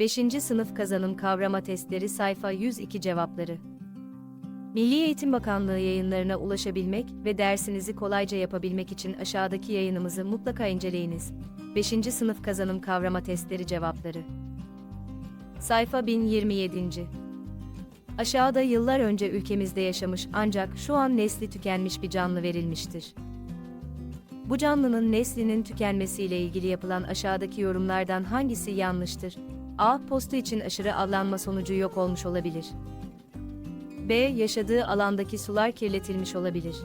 5. sınıf kazanım kavrama testleri sayfa 102 cevapları. Milli Eğitim Bakanlığı yayınlarına ulaşabilmek ve dersinizi kolayca yapabilmek için aşağıdaki yayınımızı mutlaka inceleyiniz. 5. sınıf kazanım kavrama testleri cevapları. Sayfa 1027. Aşağıda yıllar önce ülkemizde yaşamış ancak şu an nesli tükenmiş bir canlı verilmiştir. Bu canlının neslinin tükenmesiyle ilgili yapılan aşağıdaki yorumlardan hangisi yanlıştır? A. Postu için aşırı avlanma sonucu yok olmuş olabilir. B. Yaşadığı alandaki sular kirletilmiş olabilir.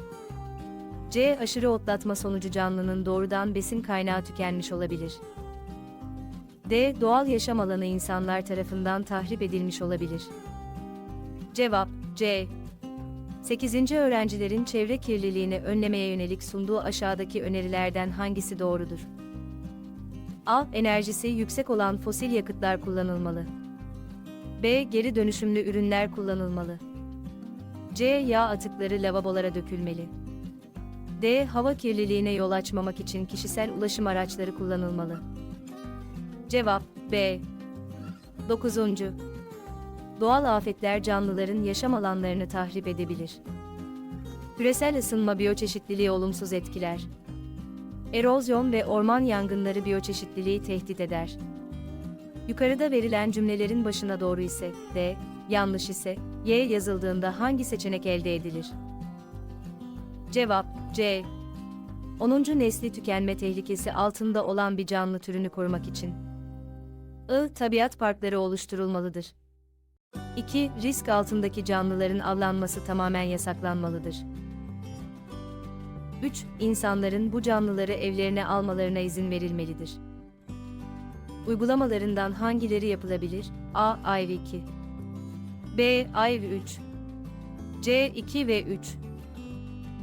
C. Aşırı otlatma sonucu canlının doğrudan besin kaynağı tükenmiş olabilir. D. Doğal yaşam alanı insanlar tarafından tahrip edilmiş olabilir. Cevap C. 8. öğrencilerin çevre kirliliğini önlemeye yönelik sunduğu aşağıdaki önerilerden hangisi doğrudur? A. Enerjisi yüksek olan fosil yakıtlar kullanılmalı. B. Geri dönüşümlü ürünler kullanılmalı. C. Yağ atıkları lavabolara dökülmeli. D. Hava kirliliğine yol açmamak için kişisel ulaşım araçları kullanılmalı. Cevap B. 9. Doğal afetler canlıların yaşam alanlarını tahrip edebilir. Küresel ısınma biyoçeşitliliği olumsuz etkiler. Erozyon ve orman yangınları biyoçeşitliliği tehdit eder. Yukarıda verilen cümlelerin başına doğru ise D, yanlış ise Y yazıldığında hangi seçenek elde edilir? Cevap C. 10. nesli tükenme tehlikesi altında olan bir canlı türünü korumak için. I. Tabiat parkları oluşturulmalıdır. 2. Risk altındaki canlıların avlanması tamamen yasaklanmalıdır. 3. İnsanların bu canlıları evlerine almalarına izin verilmelidir. Uygulamalarından hangileri yapılabilir? A. IV 2 B. IV 3 C. 2 ve 3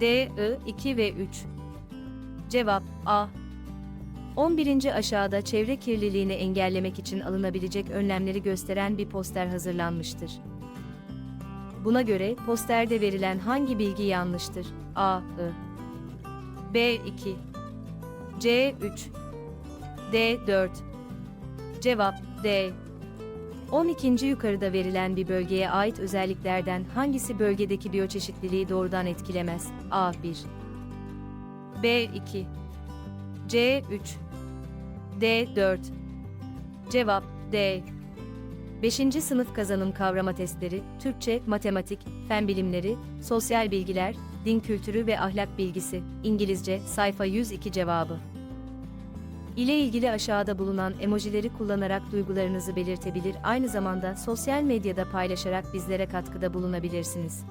D. I. 2 ve 3 Cevap A. 11. aşağıda çevre kirliliğini engellemek için alınabilecek önlemleri gösteren bir poster hazırlanmıştır. Buna göre posterde verilen hangi bilgi yanlıştır? A. I. B. 2 C. 3 D. 4 Cevap D. 12. yukarıda verilen bir bölgeye ait özelliklerden hangisi bölgedeki biyoçeşitliliği doğrudan etkilemez? A. 1 B. 2 C. 3 D. 4 Cevap D. 5. sınıf kazanım kavrama testleri, Türkçe, matematik, fen bilimleri, sosyal bilgiler, din kültürü ve ahlak bilgisi, İngilizce, sayfa 102 cevabı. ile ilgili aşağıda bulunan emojileri kullanarak duygularınızı belirtebilir, aynı zamanda sosyal medyada paylaşarak bizlere katkıda bulunabilirsiniz.